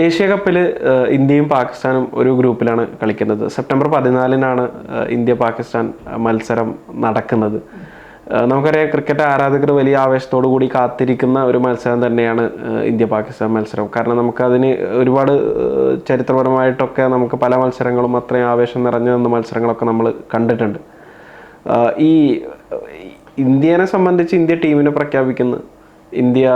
Asia കപ്പിൽ ഇന്ത്യയും പാകിസ്ഥാനും ഒരു ഗ്രൂപ്പിലാണ് കളിക്കുന്നത്. സെപ്റ്റംബർ പതിനാലിനാണ് ഇന്ത്യ പാകിസ്ഥാൻ മത്സരം നടക്കുന്നത്. നമുക്കറിയാം ക്രിക്കറ്റ് ആരാധകർ വലിയ ആവേശത്തോടു കൂടി കാത്തിരിക്കുന്ന ഒരു മത്സരം തന്നെയാണ് ഇന്ത്യ പാകിസ്ഥാൻ മത്സരം. കാരണം നമുക്കതിന് ഒരുപാട് ചരിത്രപരമായിട്ടൊക്കെ നമുക്ക് പല മത്സരങ്ങളും അത്രയും ആവേശം നിറഞ്ഞു നിന്ന മത്സരങ്ങളൊക്കെ നമ്മൾ കണ്ടിട്ടുണ്ട്. ഈ ഇന്ത്യനെ സംബന്ധിച്ച് ഇന്ത്യ ടീമിനെ പ്രഖ്യാപിക്കുന്നു ഇന്ത്യ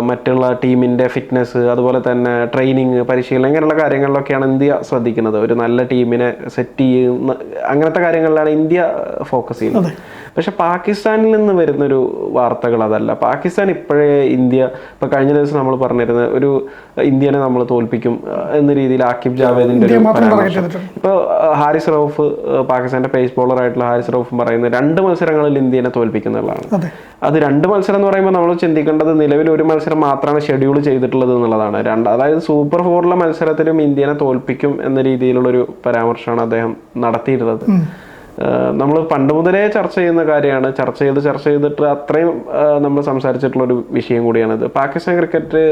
മറ്റുള്ള ടീമിന്റെ ഫിറ്റ്നസ് അതുപോലെ തന്നെ ട്രെയിനിങ് പരിശീലനം ഇങ്ങനെയുള്ള കാര്യങ്ങളിലൊക്കെയാണ് ഇന്ത്യ ശ്രദ്ധിക്കുന്നത്. ഒരു നല്ല ടീമിനെ സെറ്റ് ചെയ്യുന്ന അങ്ങനത്തെ കാര്യങ്ങളിലാണ് ഇന്ത്യ ഫോക്കസ് ചെയ്യുന്നത്. പക്ഷെ പാകിസ്ഥാനിൽ നിന്ന് വരുന്നൊരു വാർത്തകൾ അതല്ല. പാകിസ്ഥാൻ ഇപ്പോഴേ ഇന്ത്യ ഇപ്പം കഴിഞ്ഞ ദിവസം നമ്മൾ പറഞ്ഞിരുന്ന ഒരു ഇന്ത്യനെ നമ്മൾ തോൽപ്പിക്കും എന്ന രീതിയിൽ ആക്കിബ് ജാവേദിന്റെ. ഇപ്പോൾ ഹാരിസ് റൌഫ് പാകിസ്ഥാന്റെ പാകിസ്ഥാന്റെ പേസ് ബോളർ ആയിട്ടുള്ള ഹാരിസ് റൌഫും പറയുന്നത് രണ്ട് മത്സരങ്ങളിൽ ഇന്ത്യനെ തോൽപ്പിക്കുന്നുള്ളതാണ്. അത്. രണ്ട് മത്സരം എന്ന് പറയുമ്പോൾ നമ്മൾ ചിന്തിക്കേണ്ടത് നിലവിൽ ഒരു മത്സരം മാത്രമാണ് ഷെഡ്യൂൾ ചെയ്തിട്ടുള്ളത് എന്നുള്ളതാണ്. രണ്ട് അതായത് സൂപ്പർ ഫോറിലെ മത്സരത്തിലും ഇന്ത്യനെ തോൽപ്പിക്കും എന്ന രീതിയിലുള്ളൊരു പരാമർശമാണ് അദ്ദേഹം നടത്തിയിരുന്നത്. നമ്മൾ പണ്ട് മുതലേ ചർച്ച ചെയ്യുന്ന കാര്യമാണ്. ചർച്ച ചെയ്ത് ചർച്ച ചെയ്തിട്ട് അത്രയും നമ്മൾ സംസാരിച്ചിട്ടുള്ള ഒരു വിഷയം കൂടിയാണിത് പാകിസ്ഥാൻ ക്രിക്കറ്റ്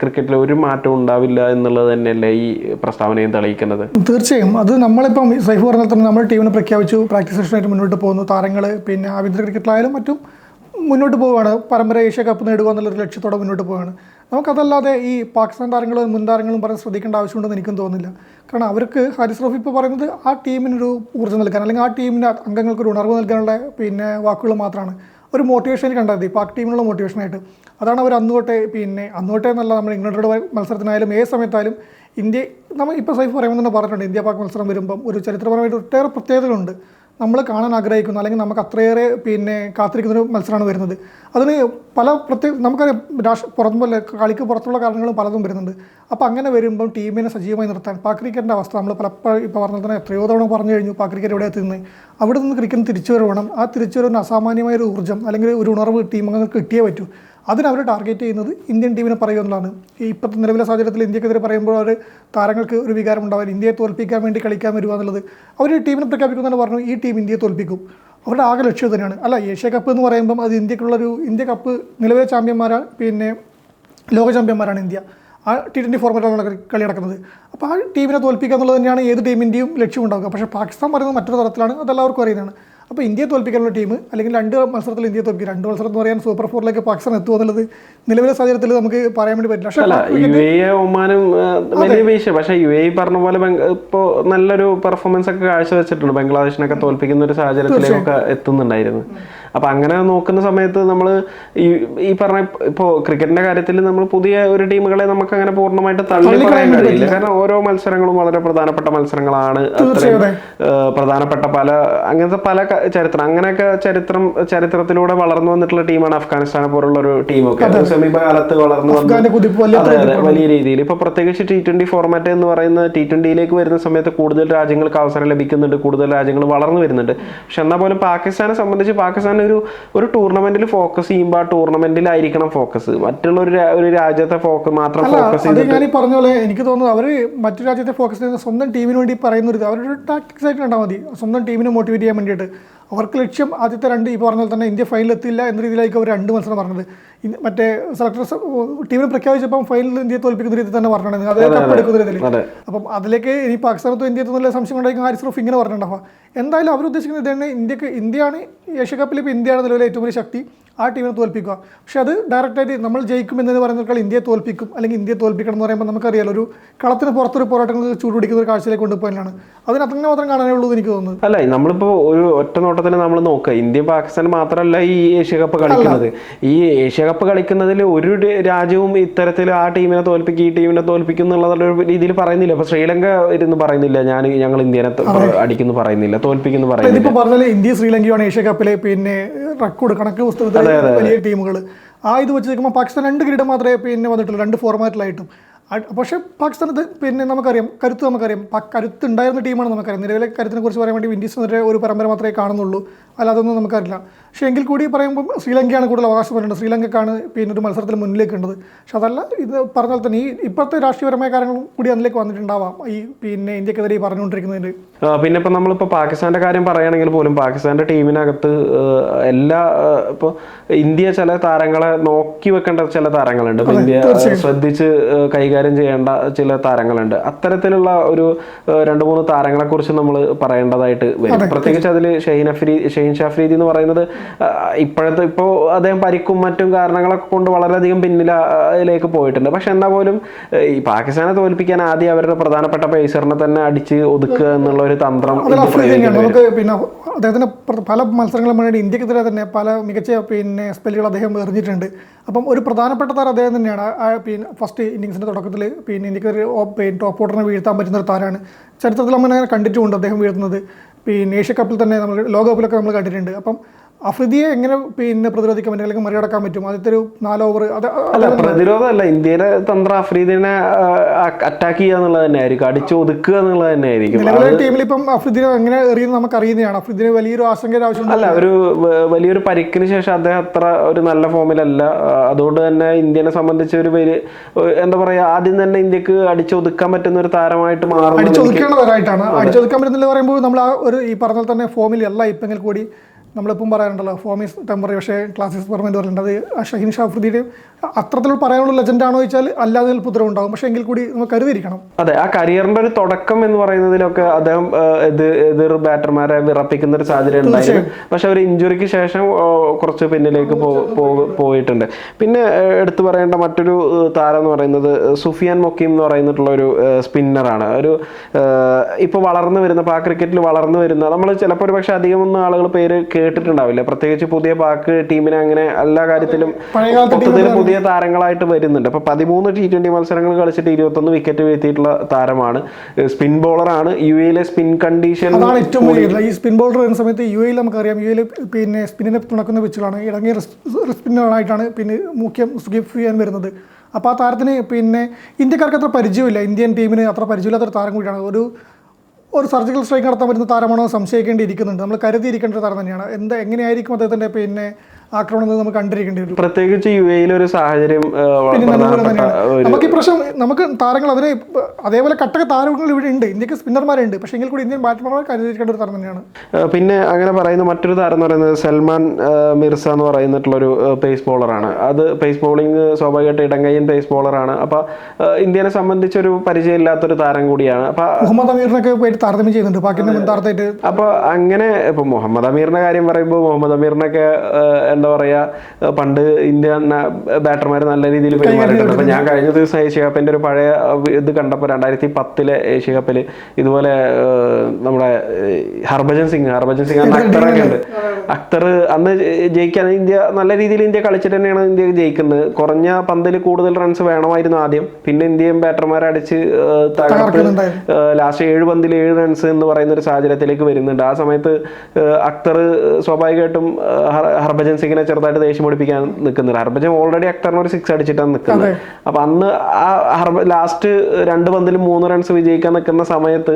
ക്രിക്കറ്റിൽ ഒരു മാറ്റം ഉണ്ടാവില്ല എന്നുള്ളത് തന്നെയല്ലേ ഈ പ്രസ്താവനയും തെളിയിക്കുന്നത്? തീർച്ചയായും. അത് നമ്മളിപ്പം സൈഫ് പറഞ്ഞാൽ തന്നെ നമ്മൾ ടീമിനെ പ്രഖ്യാപിച്ചു. പ്രാക്ടീസ് സെഷനായിട്ട് മുന്നോട്ട് പോകുന്നു. താരങ്ങൾ പിന്നെ ആഭ്യന്തര ക്രിക്കറ്റിലായാലും മറ്റും മുന്നോട്ട് പോവുകയാണ്. പരമ്പര ഏഷ്യ കപ്പ് നേടുക എന്നുള്ളൊരു ലക്ഷ്യത്തോടെ മുന്നോട്ട് പോവുകയാണ്. നമുക്കതല്ലാതെ ഈ പാകിസ്ഥാൻ താരങ്ങളും മുൻ താരങ്ങളും പറഞ്ഞ് ശ്രദ്ധിക്കേണ്ട ആവശ്യമുണ്ടെന്ന് എനിക്കും തോന്നുന്നില്ല. കാരണം അവർക്ക് ഹാരിസ് റോഫ് ഇപ്പോൾ പറയുന്നത് ആ ടീമിനൊരു ഊർജം നൽകാൻ അല്ലെങ്കിൽ ആ ടീമിന്റെ അംഗങ്ങൾക്ക് ഒരു ഉണർവ് നൽകാനുള്ള പിന്നെ വാക്കുകൾ മാത്രമാണ്. ഒരു മോട്ടിവേഷൻ കണ്ടത് പാക് ടീമിനുള്ള മോട്ടിവേഷനായിട്ട് അതാണ് അവർ അന്നുകൊട്ടെ പിന്നെ അന്നുകൊട്ടെ എന്നല്ല നമ്മൾ ഇംഗ്ലണ്ടോട് മത്സരത്തിനായാലും ഏത് സമയത്തായാലും ഇന്ത്യ നമ്മൾ ഇപ്പോൾ സൈഫ് പറയുമ്പോൾ തന്നെ പറഞ്ഞിട്ടുണ്ട് ഇന്ത്യ പാക് മത്സരം വരുമ്പം ഒരു ചരിത്രപരമായിട്ട് ഒട്ടേറെ പ്രത്യേകതകളുണ്ട്. നമ്മൾ കാണാൻ ആഗ്രഹിക്കുന്നു അല്ലെങ്കിൽ നമുക്ക് അത്രയേറെ പിന്നെ കാത്തിരിക്കുന്നൊരു മത്സരമാണ് വരുന്നത്. അതിന് പല പ്രത്യേക നമുക്കറിയാം രാഷ്ട്ര പുറത്തും പോലെ കളിക്ക് പുറത്തുള്ള കാരണങ്ങളും പലതും വരുന്നുണ്ട്. അപ്പോൾ അങ്ങനെ വരുമ്പം ടീമിനെ സജീവമായി നിർത്താൻ പാക് ക്രിക്കറ്റിന്റെ അവസ്ഥ നമ്മൾ പലപ്പോഴും ഇപ്പോൾ പറഞ്ഞ തന്നെ എത്രയോ തവണ പറഞ്ഞു കഴിഞ്ഞു പാക് ക്രിക്കറ്റ് എവിടെ എത്തുന്നത് അവിടെ നിന്ന്. ക്രിക്കറ്റ് തിരിച്ചു വരണം ആ തിരിച്ചു വരുന്ന അസാമാന്യമായ ഒരു ഊർജം അല്ലെങ്കിൽ ഒരു ഉണർവ് ടീം അങ്ങനെ കിട്ടിയേ പറ്റൂ. അതിന് അവർ ടാർഗറ്റ് ചെയ്യുന്നത് ഇന്ത്യൻ ടീമിനെ എന്നുള്ളതാണ്. ഈ ഇപ്പോഴത്തെ നിലവിലെ സാഹചര്യത്തിൽ ഇന്ത്യക്കെതിരെ പറയുമ്പോൾ അവർ താരങ്ങൾക്ക് ഒരു വികാരം ഉണ്ടാവില്ല. ഇന്ത്യയെ തോൽപ്പിക്കാൻ വേണ്ടി കളിക്കാൻ വരിക എന്നുള്ളത് അവർ ടീമിനെ പ്രഖ്യാപിക്കുന്നതെന്ന് പറഞ്ഞു ഈ ടീം ഇന്ത്യയെ തോൽപ്പിക്കും. അവരുടെ ആകെ ലക്ഷ്യം തന്നെയാണ് അല്ല ഏഷ്യ കപ്പ് എന്ന് പറയുമ്പം അത് ഇന്ത്യക്കുള്ളൊരു ഇന്ത്യ കപ്പ് നിലവിലെ ചാമ്പ്യന്മാരാണ് പിന്നെ ലോക ചാമ്പ്യന്മാരാണ് ഇന്ത്യ. ആ ടി ട്വന്റി ഫോർമാറ്റാണ് കളി നടക്കുന്നത്. അപ്പോൾ ആ ടീമിനെ തോൽപ്പിക്കുക എന്നുള്ളത് തന്നെയാണ് ഏത് ടീമിന്റെയും ലക്ഷ്യം ഉണ്ടാവുക. പക്ഷേ പാകിസ്ഥാൻ പറയുന്നത് മറ്റൊരു തരത്തിലാണ്. അതെല്ലാവർക്കും അറിയുന്നതാണ്. അപ്പോൾ ഇന്ത്യയെ തോൽപ്പിക്കാനുള്ള ടീം അല്ലെങ്കിൽ രണ്ട് മത്സരത്തിൽ ഇന്ത്യയെ തോൽപ്പിക്കും. രണ്ട് മത്സരം എന്ന് പറയാൻ സൂപ്പർ ഫോറിലേക്ക് പാകിസ്ഥാൻ എത്തുക എന്നുള്ളത് നിലവിലെ സാഹചര്യത്തിൽ നമുക്ക് പറയാൻ വേണ്ടി പറ്റില്ല. പക്ഷേ ഒമാനും വലിയ വീഴ്ച. പക്ഷേ യു എ പറഞ്ഞ പോലെ ഇപ്പോൾ നല്ലൊരു പെർഫോമൻസ് ഒക്കെ കാഴ്ചവെച്ചിട്ടുണ്ട്. ബംഗ്ലാദേശിനൊക്കെ തോൽപ്പിക്കുന്ന ഒരു സാഹചര്യത്തിലേക്കൊക്കെ എത്തുന്നുണ്ടായിരുന്നു. അപ്പൊ അങ്ങനെ നോക്കുന്ന സമയത്ത് നമ്മൾ ഈ ഈ പറഞ്ഞ ഇപ്പോ ക്രിക്കറ്റിന്റെ കാര്യത്തിൽ നമ്മൾ പുതിയ ഒരു ടീമുകളെ നമുക്ക് അങ്ങനെ പൂർണമായിട്ട് തള്ളി പറയാൻ കഴിയില്ല. കാരണം ഓരോ മത്സരങ്ങളും വളരെ പ്രധാനപ്പെട്ട മത്സരങ്ങളാണ്. അത്രയും പ്രധാനപ്പെട്ട പല അങ്ങനത്തെ പല ചരിത്രം അങ്ങനെയൊക്കെ ചരിത്രം ചരിത്രത്തിലൂടെ വളർന്നു വന്നിട്ടുള്ള ടീമാണ് അഫ്ഗാനിസ്ഥാനെ പോലുള്ള ഒരു ടീമൊക്കെ. സമീപകാലത്ത് വളർന്നു അതെ വലിയ രീതിയിൽ ഇപ്പൊ പ്രത്യേകിച്ച് ടി ട്വന്റി ഫോർമാറ്റ് എന്ന് പറയുന്ന ടി ട്വന്റിയിലേക്ക് വരുന്ന സമയത്ത് കൂടുതൽ രാജ്യങ്ങൾക്ക് അവസരം ലഭിക്കുന്നുണ്ട്. കൂടുതൽ രാജ്യങ്ങൾ വളർന്നു വരുന്നുണ്ട്. പക്ഷെ എന്നാൽ പോലും പാകിസ്ഥാനെ സംബന്ധിച്ച് പാകിസ്ഥാൻ ഒരു ഒരു ടൂർണമെന്റിൽ ഫോക്കസ് ചെയ്യുമ്പോൾ ആ ടൂർണമെന്റിലായിരിക്കണം ഫോക്കസ് മറ്റുള്ള ഒരു ഒരു രാജ്യത്തെ ഫോക്കസ് മാത്രം ഫോക്കസ് ചെയ്ത് ഞാൻ ഈ പറഞ്ഞ പോലെ എനിക്ക് തോന്നുന്നു അവർ മറ്റു രാജ്യത്തെ ഫോക്കസ് ചെയ്യുന്ന സ്വന്തം ടീമിന് വേണ്ടി പറയുന്ന ഒരു അവരുടെ ടാക്ടിക്സ് ആയിട്ട് കണ്ടാൽ മതി. സ്വന്തം ടീമിനെ മോട്ടിവേറ്റ് ചെയ്യാൻ വേണ്ടിയിട്ട്. അവർക്ക് ലക്ഷ്യം ആദ്യത്തെ രണ്ട് ഈ പറഞ്ഞ പോലെ തന്നെ ഇന്ത്യ ഫൈനൽ എത്തില്ല എന്ന രീതിയിലായിരിക്കും അവർ രണ്ട് മത്സരം പറഞ്ഞത്. മറ്റേ സെലക്ടർ ടീമിനെ പ്രഖ്യാപിച്ചപ്പം ഫൈനലിൽ ഇന്ത്യയെ തോൽപ്പിക്കുന്ന രീതിയിൽ തന്നെ പറഞ്ഞിട്ടുണ്ട്. അത് കപ്പെടുക്കുന്ന രീതിയിൽ. അപ്പം അതിലേക്ക് ഇനി പാകിസ്ഥാനത്ത് ഇന്ത്യ എന്നുള്ള സംശയം ഉണ്ടായിരിക്കും ഹാരിസ് റൂഫ് ഇങ്ങനെ പറഞ്ഞിട്ടുണ്ടാവുക. എന്തായാലും അവർ ഉദ്ദേശിക്കുന്നത് ഇതന്നെ ഇന്ത്യയ്ക്ക് ഇന്ത്യയാണ് ഏഷ്യ കപ്പിൽ ഇപ്പോൾ ഇന്ത്യയാണ് നിലവിലെ ഏറ്റവും വലിയ ശക്തി. ആ ടീമിനെ തോൽപ്പിക്കുക. പക്ഷേ അത് ഡയറക്റ്റായിട്ട് നമ്മൾ ജയിക്കും എന്ന് പറയുന്നതിനേക്കാൾ ഇന്ത്യയെ തോൽപ്പിക്കും അല്ലെങ്കിൽ ഇന്ത്യയെ തോൽപ്പിക്കണം എന്ന് പറയുമ്പോൾ നമുക്കറിയാലോ ഒരു കളത്തിന് പുറത്തൊരു പോരാട്ടങ്ങൾ ചൂടുപിടിക്കുന്ന ഒരു കാഴ്ചയിലേക്ക് കൊണ്ടുപോകാനാണ്. അതിന് അത്ര മാത്രം കാണാനേ ഉള്ളൂ എനിക്ക് തോന്നുന്നു. അല്ല നമ്മളിപ്പോൾ ഒരു ഒറ്റ നോട്ടത്തിൽ നമ്മൾ നോക്കുക. ഇന്ത്യ പാകിസ്ഥാൻ മാത്രമല്ല ഈ ഏഷ്യ കപ്പ് കളിക്കുന്നത്. ഈ ഏഷ്യ കപ്പ് കളിക്കുന്നതിൽ ഒരു രാജ്യവും ഇത്തരത്തിൽ ആ ടീമിനെ തോൽപ്പിക്കും ഈ ടീമിനെ തോൽപ്പിക്കും എന്നുള്ള രീതിയിൽ പറയുന്നില്ല. അപ്പൊ ശ്രീലങ്ക ഇരുന്ന് പറയുന്നില്ല. ഞാൻ ഞങ്ങൾ ഇന്ത്യനെ അടിക്കുന്നു പറയുന്നില്ല തോൽപ്പിക്കുന്നു പറയുന്നില്ല. ഇപ്പൊ പറഞ്ഞാൽ ഇന്ത്യ ശ്രീലങ്കയാണ് ഏഷ്യ കപ്പിലെ പിന്നെ റെക്കോർഡ് കണക്ക് പുസ്തകത്തിൽ വലിയ ടീമുകൾ ആ ഇത് വെച്ച് നോക്കുമ്പോൾ പാകിസ്ഥാൻ രണ്ട് കിരീടം മാത്രമേ പിന്നെ വന്നിട്ടുള്ളൂ. രണ്ട് ഫോർമാറ്റിലായിട്ടും പക്ഷേ പാകിസ്ഥാൻ ഇത് പിന്നെ നമുക്കറിയാം കരുത്ത് നമുക്കറിയാം. കരുത്തുണ്ടായിരുന്ന ടീമാണ് നമുക്കറിയാം. നിലവിലെ കരുത്തിനെ കുറിച്ച് പറയാൻ വേണ്ടി വിൻഡീസിനെതിരെ ഒരു പരമ്പര മാത്രമേ കാണുന്നുള്ളൂ. അല്ലാതെ ഒന്നും നമുക്കറിയില്ല. പക്ഷേ എങ്കിൽ കൂടി പറയുമ്പോൾ ശ്രീലങ്കയാണ് കൂടുതൽ അവകാശം പറയുന്നത് ശ്രീലങ്കക്കാണ് പിന്നെ ഒരു മത്സരത്തിൽ മുന്നിലേക്ക് ഉള്ളത് പക്ഷെ അതല്ല ഇത് പറഞ്ഞാൽ തന്നെ ഈ ഇപ്പോഴത്തെ രാഷ്ട്രീയപരമായ കാര്യങ്ങളും കൂടി അതിലേക്ക് വന്നിട്ടുണ്ടാവാം. ഈ പിന്നെ ഇന്ത്യക്കെതിരെ ഈ പറഞ്ഞുകൊണ്ടിരിക്കുന്നതിന്റെ. ആ, പിന്നെ ഇപ്പം നമ്മളിപ്പോൾ പാകിസ്ഥാന്റെ കാര്യം പറയുകയാണെങ്കിൽ പോലും പാകിസ്ഥാന്റെ ടീമിനകത്ത് എല്ലാ ഇപ്പോൾ ഇപ്പൊ ഇന്ത്യ ചില താരങ്ങളെ നോക്കി വെക്കേണ്ട ചില താരങ്ങളുണ്ട്. ഇന്ത്യ ശ്രദ്ധിച്ച് കൈകാര്യം കൈകാര്യം ചെയ്യേണ്ട ചില താരങ്ങളുണ്ട്. അത്തരത്തിലുള്ള ഒരു രണ്ട് മൂന്ന് താരങ്ങളെ കുറിച്ച് നമ്മൾ പറയേണ്ടതായിട്ട് വരും. പ്രത്യേകിച്ച് അതിൽ ഷെയ്ൻ അഫ്രീ ഷെയ്ൻ ഷാഫ്രീദി എന്ന് പറയുന്നത് ഇപ്പോഴത്തെ ഇപ്പോൾ അദ്ദേഹം പരിക്കും മറ്റും കാരണങ്ങളൊക്കെ കൊണ്ട് വളരെയധികം പിന്നിലേക്ക് പോയിട്ടുണ്ട്. പക്ഷെ എന്നാൽ പോലും ഈ പാകിസ്ഥാനെ തോൽപ്പിക്കാൻ ആദ്യം അവരുടെ പ്രധാനപ്പെട്ട പേസറിനെ തന്നെ അടിച്ച് ഒതുക്കുക എന്നുള്ള ഒരു തന്ത്രം. നമുക്ക് പിന്നെ അദ്ദേഹത്തിന് പല മത്സരങ്ങളും ഇന്ത്യക്കെതിരെ തന്നെ പല മികച്ച പിന്നെ സ്പെല്ലുകൾ അദ്ദേഹം എറിഞ്ഞിട്ടുണ്ട്. അപ്പം ഒരു പ്രധാനപ്പെട്ട താരം അദ്ദേഹം തന്നെയാണ്. പിന്നെ ഫസ്റ്റ് ഇന്നിങ്സിന്റെ തുടക്കത്തിൽ പിന്നെ ഇന്ത്യയ്ക്ക് പിന്നെ ടോപ്പ് ഓർഡറിനെ വീഴ്ത്താൻ പറ്റുന്ന ഒരു താരമാണ് ചരിത്രത്തിൽ നമ്മൾ അങ്ങനെ കണ്ടിട്ടുമുണ്ട് അദ്ദേഹം വീഴ്ത്തുന്നത്. പിന്നെ ഏഷ്യ കപ്പിൽ തന്നെ നമ്മൾ ലോകകപ്പിലൊക്കെ നമ്മൾ കണ്ടിട്ടുണ്ട്. അപ്പം അഫ്രീദിയെ എങ്ങനെ പിന്നെ പ്രതിരോധിക്കാൻ പറ്റും അല്ലെങ്കിൽ മറികടക്കാൻ പറ്റും? ആദ്യത്തെ ഒരു നാല് ഓവർ അല്ല പ്രതിരോധമല്ല. ഇന്ത്യയുടെ തന്ത്രം അഫ്രീദിനെ അറ്റാക്ക് ചെയ്യുക എന്നുള്ളത് തന്നെ ആയിരിക്കും അടിച്ചു ഒതുക്കുക എന്നുള്ളത് തന്നെ ആയിരിക്കും നിലവിലെ ടീമിൽ ഇപ്പം അഫ്രീദിനെ എങ്ങനെ എറിയുന്നത് നമുക്ക് അറിയുന്നതാണ് അഫ്രീദിനെ വലിയൊരു ആശങ്കയുടെ ആവശ്യം അല്ല ഒരു വലിയൊരു പരിക്കിന് ശേഷം അദ്ദേഹം അത്ര ഒരു നല്ല ഫോമിലല്ല. അതുകൊണ്ട് തന്നെ ഇന്ത്യനെ സംബന്ധിച്ച് ഒരു വലിയ എന്താ പറയാ ആദ്യം തന്നെ ഇന്ത്യയ്ക്ക് അടിച്ചൊതുക്കാൻ പറ്റുന്ന ഒരു താരമായിട്ട് മാറും അടിച്ചൊതുക്കേണ്ടവരായിട്ടാണ്. അടിച്ചൊതുക്കാൻ പറ്റുന്നില്ല പറയുമ്പോൾ നമ്മൾ ആ ഒരു ഈ പറഞ്ഞ തന്നെ ഫോമിൽ അല്ല ഇപ്പെങ്കിൽ കൂടി നമ്മളിപ്പം പറയാറുണ്ടല്ലോ ഫോം ഈസ് ടെമ്പററി പക്ഷേ ക്ലാസിക്സ് പെർമനന്റ് പറയുന്നത് അത് ഷഹീൻ ഷാഫ്രീദിയുടെ അത്രത്തിൽ പറയാനുള്ള ലെജൻഡ് ആണോ വെച്ചാൽ അല്ലാതെ ഉണ്ടാവും പക്ഷേ എങ്കിൽ കൂടി നമ്മൾ കരുതിയിരിക്കണം. അതെ ആ കരിയറിന്റെ ഒരു തുടക്കം എന്ന് പറയുന്നതിലൊക്കെ അദ്ദേഹം എതിർ ബാറ്റർമാരെ വിറപ്പിക്കുന്ന ഒരു സാഹചര്യം ഉണ്ടായിരുന്നു. പക്ഷെ ഒരു ഇഞ്ചുറിക്ക് ശേഷം കുറച്ച് പിന്നിലേക്ക് പോയിട്ടുണ്ട്. പിന്നെ എടുത്തു പറയേണ്ട മറ്റൊരു താരം എന്ന് പറയുന്നത് സുഫിയാൻ മൊക്കീം എന്ന് പറയുന്നിട്ടുള്ള ഒരു സ്പിന്നറാണ് ഒരു ഇപ്പോൾ വളർന്നു വരുന്ന ഇപ്പോൾ ആ ക്രിക്കറ്റിൽ വളർന്നു വരുന്ന നമ്മൾ ചിലപ്പോൾ ഒരു പക്ഷേ അധികമൊന്നും ആളുകൾ പേര് കേട്ടിട്ടുണ്ടാവില്ല. പ്രത്യേകിച്ച് പുതിയ പാക്ക് ടീമിനെ അങ്ങനെ എല്ലാ കാര്യത്തിലും മൊത്തത്തിൽ പുതിയ താരങ്ങളായിട്ട് വരുന്നുണ്ട്. അപ്പൊ പതിമൂന്ന് ടി ട്വന്റി മത്സരങ്ങൾ കളിച്ചിട്ട് ഇരുപത്തൊന്ന് വിക്കറ്റ് വീഴ്ത്തിയിട്ടുള്ള താരമാണ് സ്പിൻ ബോളറാണ് യു എയിലെ സ്പിൻ കണ്ടീഷൻ അതാണ് ഏറ്റവും വലിയ ഈ സ്പിൻ ബോളർ വരുന്ന സമയത്ത് യു എയിൽ നമുക്കറിയാം. യു എയിൽ പിന്നെ സ്പിന്നിനെ തുണക്കുന്ന പിച്ചുകളാണ് ഇടങ്ങിയ സ്പിന്നറായിട്ടാണ് പിന്നെ മുഖ്യം സുഗീഫ് ചെയ്യാൻ വരുന്നത്. അപ്പോൾ ആ താരത്തിന് പിന്നെ ഇന്ത്യക്കാർക്ക് അത്ര പരിചയമില്ല. ഇന്ത്യൻ ടീമിന് അത്ര പരിചയമില്ലാത്തൊരു താരം കൂടിയാണ്. ഒരു ഒരു സർജിക്കൽ സ്ട്രൈക്ക് നടത്താൻ പറ്റുന്ന താരമാണോ സംശയിക്കേണ്ടിയിരിക്കുന്നുണ്ട്. നമ്മൾ കരുതിയിരിക്കേണ്ട താരം തന്നെയാണ്. എന്താ എങ്ങനെയായിരിക്കും അദ്ദേഹത്തിന്റെ പിന്നെ ആക്രമണം നമ്മൾ കണ്ടിരിക്കേണ്ടി വരും. പ്രത്യേകിച്ച് യു എയിൽ ഒരു സാഹചര്യം നമുക്ക് ഈ പ്രശ്നം നമുക്ക് താരങ്ങൾ അതിനെ അതേപോലെ കട്ടക താരങ്ങൾ ഇവിടെ ഉണ്ട്. ഇന്ത്യയ്ക്ക് സ്പിന്നർമാരുണ്ട് പക്ഷേ എങ്കിൽ കൂടി ഇന്ത്യൻ ബാറ്റ്സ്മാൻമാർ കരുതിയിരിക്കേണ്ട ഒരു താരം തന്നെയാണ്. പിന്നെ അങ്ങനെ പറയുന്ന മറ്റൊരു താരം എന്ന് പറയുന്നത് സൽമാൻ മിർസ എന്ന് പറയുന്നിട്ടുള്ളൊരു പേസ് ബോളറാണ് അത് പേസ് ബോളിംഗ് സ്വാഭാവികമായിട്ട് ഇടങ്കയ്യൻ പേസ് ബോളറാണ് അപ്പൊ ആ, ഇന്ത്യനെ സംബന്ധിച്ചൊരു പരിചയമില്ലാത്തൊരു താരം കൂടിയാണ്. അപ്പോൾ മുഹമ്മദ് അമീറിനൊക്കെ പോയിട്ട് താരതമ്യം ചെയ്യുന്നുണ്ട്. പാകിസ്ഥാൻ മുൻ താരത്തായിട്ട് അപ്പൊ അങ്ങനെ ഇപ്പൊ മുഹമ്മദ് അമീറിന്റെ കാര്യം പറയുമ്പോൾ മുഹമ്മദ് അമീറിനൊക്കെ എന്താ പറയാ പണ്ട് ഇന്ത്യൻ ബാറ്റർമാർ നല്ല രീതിയിൽ പെരുമാറിയിട്ടുണ്ട്. അപ്പൊ ഞാൻ കഴിഞ്ഞ ദിവസം ഏഷ്യ കപ്പിന്റെ ഒരു പഴയ ഇത് കണ്ടപ്പോൾ രണ്ടായിരത്തി പത്തിലെ ഏഷ്യ കപ്പിൽ ഇതുപോലെ നമ്മുടെ ഹർഭജൻ സിംഗ് ഹർഭജൻ സിംഗ് അന്ന് അക്തറൊക്കെ ഉണ്ട് അക്തർ അന്ന് ജയിക്കാൻ ഇന്ത്യ നല്ല രീതിയിൽ ഇന്ത്യ കളിച്ചിട്ട് തന്നെയാണ് ഇന്ത്യ ജയിക്കുന്നത്. കുറഞ്ഞ പന്തിൽ കൂടുതൽ റൺസ് വേണമായിരുന്നു ആദ്യം. പിന്നെ ഇന്ത്യയും ബാറ്റർമാരെ അടിച്ച് തകർത്ത് ലാസ്റ്റ് ഏഴ് പന്തിൽ ഏഴ് റൺസ് എന്ന് പറയുന്ന ഒരു സാഹചര്യത്തിലേക്ക് വരുന്നുണ്ട്. ആ സമയത്ത് അക്തർ സ്വാഭാവികമായിട്ടും ഹർഭജൻ ഹർ- സിംഗിനെ ചെറുതായിട്ട് ദേഷ്യം പഠിപ്പിക്കാൻ നിൽക്കുന്നത് ഹർഭജൻ ഓൾറെഡി അക്തറിന് ഒരു സിക്സ് അടിച്ചിട്ടാണ് നിൽക്കുന്നത്. അപ്പൊ അന്ന് ആ ഹർഭ ലാസ്റ്റ് രണ്ട് പന്തിൽ മൂന്ന് റൺസ് വിജയിക്കാൻ നിൽക്കുന്ന സമയത്ത്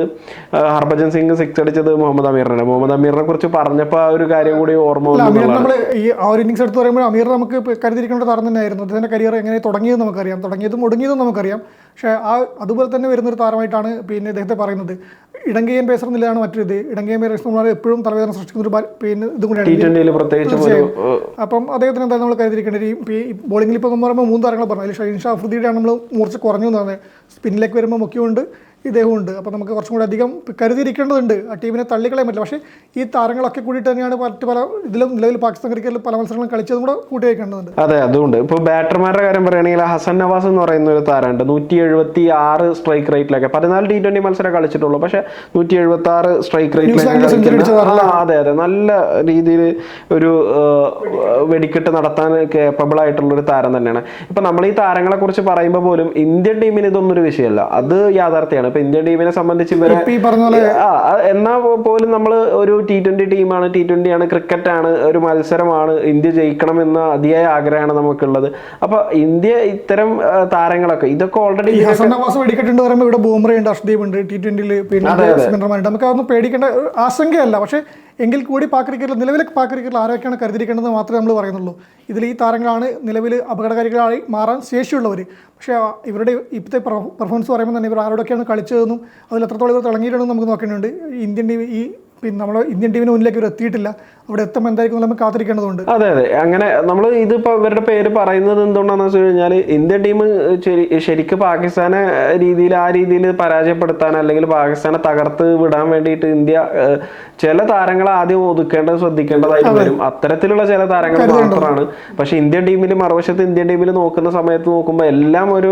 ഹർഭജൻ സിംഗ് സിക്സ് അടിച്ചത് മുഹമ്മദ് അമീറിനാണ്. മുഹമ്മദ് അമീറിനെ കുറിച്ച് പറഞ്ഞപ്പോൾ ആ ഒരു കാര്യം കൂടി ഓർമ്മ വന്നു ഈ ആ ഒരു ഇന്നിങ്സ് എടുത്ത് പറയുമ്പോൾ അമീർ നമുക്ക് കരുതിയിരിക്കേണ്ട താരം തന്നെയായിരുന്നു. അദ്ദേഹത്തിന്റെ കരിയർ എങ്ങനെ തുടങ്ങിയത് നമുക്കറിയാം. തുടങ്ങിയതും ഒടുങ്ങിയതും നമുക്കറിയാം. പക്ഷേ ആ അതുപോലെ തന്നെ വരുന്നൊരു താരമായിട്ടാണ് പിന്നെ ഇദ്ദേഹത്തെ പറയുന്നത്. ഇടങ്കയ്യൻ പേസർ നിലയാണ് മറ്റൊരു ഇടങ്കയ്യൻ പേസർമാർ എപ്പോഴും തലവേദന സൃഷ്ടിക്കുന്ന ഒരു പിന്നെ ഇതും കൂടിയാണ്. അപ്പം അദ്ദേഹത്തിന് എന്തായാലും നമ്മൾ കരുതിയിരിക്കേണ്ടത് ഈ ബോളിംഗിൽ ഇപ്പോൾ നമ്മൾ പറയുമ്പോൾ മൂന്ന് താരങ്ങൾ പറഞ്ഞു. അതിൽ ഷൈൻ ഷാ അഫ്രീദിയുടെയാണ് നമ്മൾ മൂർച്ച കുറഞ്ഞു എന്ന് പറഞ്ഞത് സ്പിന്നിലേക്ക് വരുമ്പോൾ മുഖ്യമുണ്ട്. ഇദ്ദേഹമുണ്ട്. അപ്പോൾ നമുക്ക് കുറച്ചും കൂടി അധികം കരുതിയിരിക്കേണ്ടതുണ്ട്. ആ ടീമിനെ തള്ളിക്കളയാൻ പറ്റില്ല. പക്ഷേ ഈ താരങ്ങളൊക്കെ കൂടിയിട്ട് തന്നെയാണ് മറ്റ് പല ഇതിലും നിലവിൽ പാകിസ്ഥാൻ ക്രിക്കറ്റിൽ പല മത്സരങ്ങളും കളിച്ചതും കൂടെ കൂട്ടി വയ്ക്കേണ്ടതുണ്ട് അതെ അതുകൊണ്ട് ഇപ്പോൾ ബാറ്റർമാരുടെ കാര്യം പറയുകയാണെങ്കിൽ ഹസൻ നവാസ് എന്ന് പറയുന്ന ഒരു താരമുണ്ട്. നൂറ്റി എഴുപത്തി ആറ് സ്ട്രൈക്ക് റേറ്റിലൊക്കെ പതിനാല് ടി ട്വന്റി മത്സരം കളിച്ചിട്ടുള്ളൂ. പക്ഷേ നൂറ്റി എഴുപത്തി ആറ് സ്ട്രൈക്ക് റേറ്റിലൊക്കെ അതെ അതെ. നല്ല രീതിയിൽ ഒരു വെടിക്കെട്ട് നടത്താൻ കേപ്പബിൾ ആയിട്ടുള്ള ഒരു താരം തന്നെയാണ്. ഇപ്പം നമ്മൾ ഈ താരങ്ങളെ കുറിച്ച് പറയുമ്പോൾ പോലും ഇന്ത്യൻ ടീമിന് ഇതൊന്നും ഒരു വിഷയമല്ല. അത് യാഥാർത്ഥ്യമാണ്. ഇപ്പൊ ഇന്ത്യൻ ടീമിനെ സംബന്ധിച്ച് ഇവരെ എന്നാ പോലും നമ്മൾ ഒരു ടി ട്വന്റി ടീമാണ് ടി ട്വന്റി ആണ് ക്രിക്കറ്റ് ആണ് ഒരു മത്സരമാണ് ഇന്ത്യ ജയിക്കണം എന്ന അതിയായ ആഗ്രഹമാണ് നമുക്കുള്ളത്. അപ്പൊ ഇന്ത്യ ഇത്തരം താരങ്ങളൊക്കെ ഇതൊക്കെ ഓൾറെഡി ഈ ഹസൻ നവാസ് വെടിക്കെട്ടുണ്ട് പറയുമ്പോൾ ഇവിടെ ബൂമറയുണ്ട് ഉണ്ട് അഷ്ദീപ് ഉണ്ട് ടി ട്വന്റിയിൽ പിന്നെ നമുക്ക് അതൊന്നും പേടിക്കേണ്ട ആശങ്കയല്ല. പക്ഷേ എങ്കിൽ കൂടി പാക് ക്രിക്കറ്റിൽ നിലവിലെ പാക് ക്രിക്കറ്റിൽ ആരൊക്കെയാണ് കരുതിയിരിക്കേണ്ടത് മാത്രമേ നമ്മൾ പറയുന്നുള്ളൂ. ഇതിൽ ഈ താരങ്ങളാണ് നിലവിൽ അപകടകാരികളായി മാറാൻ ശേഷിയുള്ളവർ പക്ഷേ ഇവരുടെ ഇപ്പോഴത്തെ പെർഫോമൻസ് പറയുമ്പോൾ തന്നെ ഇവർ ആരോടൊക്കെയാണ് കളിച്ചതെന്നും അതിൽ എത്രത്തോളം ഇവർ തിളങ്ങിയിട്ടുണ്ടെന്നും നമുക്ക് നോക്കേണ്ടതുണ്ട്. ഇന്ത്യൻ ടീം ഈ പിന്നെ നമ്മൾ ഇന്ത്യൻ ടീമിന് മുന്നിലേക്ക് ഇവർ എത്തിയിട്ടില്ല. അവിടെ എത്തുമ്പോൾ എന്തായിരിക്കും നമ്മൾ കാത്തിരിക്കേണ്ടതുണ്ട്. അതെ അതെ. അങ്ങനെ നമ്മൾ ഇതിപ്പോൾ ഇവരുടെ പേര് പറയുന്നത് എന്തുകൊണ്ടാണെന്ന് വെച്ച് കഴിഞ്ഞാൽ ഇന്ത്യൻ ടീം ശരി ശരിക്കും പാകിസ്ഥാനെ രീതിയിൽ ആ രീതിയിൽ പരാജയപ്പെടുത്താൻ അല്ലെങ്കിൽ പാകിസ്ഥാനെ തകർത്ത് വിടാൻ വേണ്ടിയിട്ട് ഇന്ത്യ ചില താരങ്ങൾ ആദ്യം ഒതുക്കേണ്ടത് ശ്രദ്ധിക്കേണ്ടതായിട്ട് വരും. അത്തരത്തിലുള്ള ചില താരങ്ങൾ മാത്രമാണ്. പക്ഷെ ഇന്ത്യൻ ടീമിൽ മറുവശത്ത് ഇന്ത്യൻ ടീമിൽ നോക്കുന്ന സമയത്ത് നോക്കുമ്പോൾ എല്ലാം ഒരു.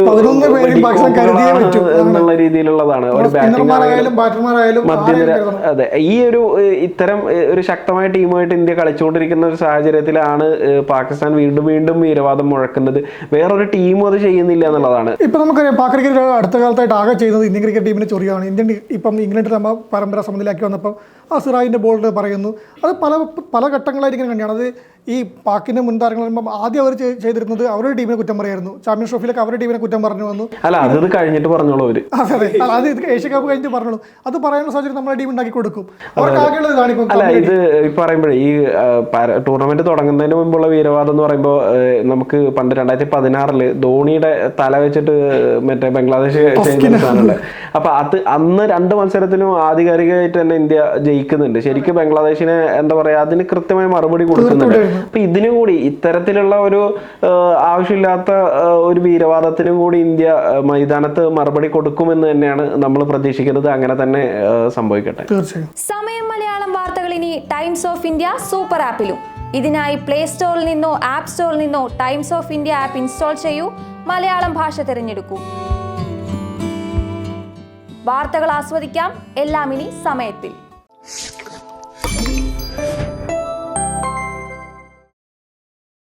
എന്നുള്ള രീതിയിലുള്ളതാണ്. ഒരു ബാറ്റിംഗ് മധ്യനിര അതെ ഈ ഒരു ഇത്തരം ഒരു ശക്തമായ ടീമായിട്ട് ഇന്ത്യ കളിച്ചുകൊണ്ടിരിക്കുന്ന ഒരു സാഹചര്യത്തിലാണ് പാകിസ്ഥാൻ വീണ്ടും വീണ്ടും വീരവാദം മുഴക്കുന്നത്. വേറൊരു ടീമും അത് ചെയ്യുന്നില്ല എന്നുള്ളതാണ്. ഇപ്പൊ നമുക്കറിയാം പാക് ക്രിക്കറ്റ് അടുത്ത കാലത്തായിട്ട് ആകെ ചെയ്യുന്നത് ഇന്ത്യൻ ക്രിക്കറ്റ് ടീമിന് ചൊറിയാണ് ഇന്ത്യൻ ഇപ്പം ഇംഗ്ലണ്ട് നമ്മ പരമ്പര സമനിലാക്കി വന്നപ്പോൾ ആ സിറായിന്റെ ബോളിൽ പറയുന്നു. അത് പല പല ഘട്ടങ്ങളായിരിക്കും കണ്ടിയാണ് അത് ഈ പാക്കിന്റെ മുൻ താരങ്ങൾ വരുമ്പോൾ ആദ്യം അവർ ചെയ്തിരുന്നത് അവരുടെ ടീമിനെ കുറ്റം പറയായിരുന്നു. ചാമ്പ്യൻസ് ട്രോഫിയിലൊക്കെ അവരുടെ ടീമിനെ കുറ്റം പറഞ്ഞു വന്നു. അല്ല അത് കഴിഞ്ഞിട്ട് പറഞ്ഞോളൂ അവർ. അതെ അതെ. ഏഷ്യ കപ്പ് കഴിഞ്ഞിട്ട് പറഞ്ഞോളൂ. അത് പറയാനുള്ള സാഹചര്യം നമ്മുടെ ടീം ഉണ്ടാക്കി കൊടുക്കും. അല്ല ഇത് പറയുമ്പോഴേ ഈ ടൂർണമെന്റ് തുടങ്ങുന്നതിന് മുമ്പുള്ള വീരവാദം എന്ന് പറയുമ്പോൾ നമുക്ക് പണ്ട് രണ്ടായിരത്തി പതിനാറിൽ ധോണിയുടെ തല വെച്ചിട്ട് മറ്റേ ബംഗ്ലാദേശ് അപ്പൊ അത് അന്ന് രണ്ട് മത്സരത്തിനും ആധികാരികമായിട്ട് തന്നെ ഇന്ത്യ ജയിക്കുന്നുണ്ട്. ശരിക്കും ബംഗ്ലാദേശിനെ എന്താ പറയാ അതിന് കൃത്യമായ മറുപടി കൊടുക്കുന്നുണ്ട്. അപ്പൊ ഇതിനു കൂടി ഇത്തരത്തിലുള്ള ഒരു ആവശ്യമില്ലാത്ത ഒരു വീരവാദത്തിന് കൂടി ഇന്ത്യ മൈതാനത്ത് മറുപടി കൊടുക്കുമെന്ന് തന്നെയാണ് നമ്മൾ പ്രതീക്ഷിക്കുന്നത്. അങ്ങനെ തന്നെ സംഭവിക്കട്ടെ. തീർച്ചയായും. സമയം മലയാളം വാർത്തകൾ ഇനി ടൈംസ് ഓഫ് ഇന്ത്യ സൂപ്പർ ആപ്പിലും. ഇതിനായി പ്ലേ സ്റ്റോറിൽ നിന്നോ ആപ്പ് സ്റ്റോറിൽ നിന്നോ Times of India app install ചെയ്യൂ. മലയാളം ഭാഷ തിരഞ്ഞെടുക്കൂ. വാർത്തകൾ ആസ്വദിക്കാം. എല്ലാം ഇനി സമയത്തിൽ.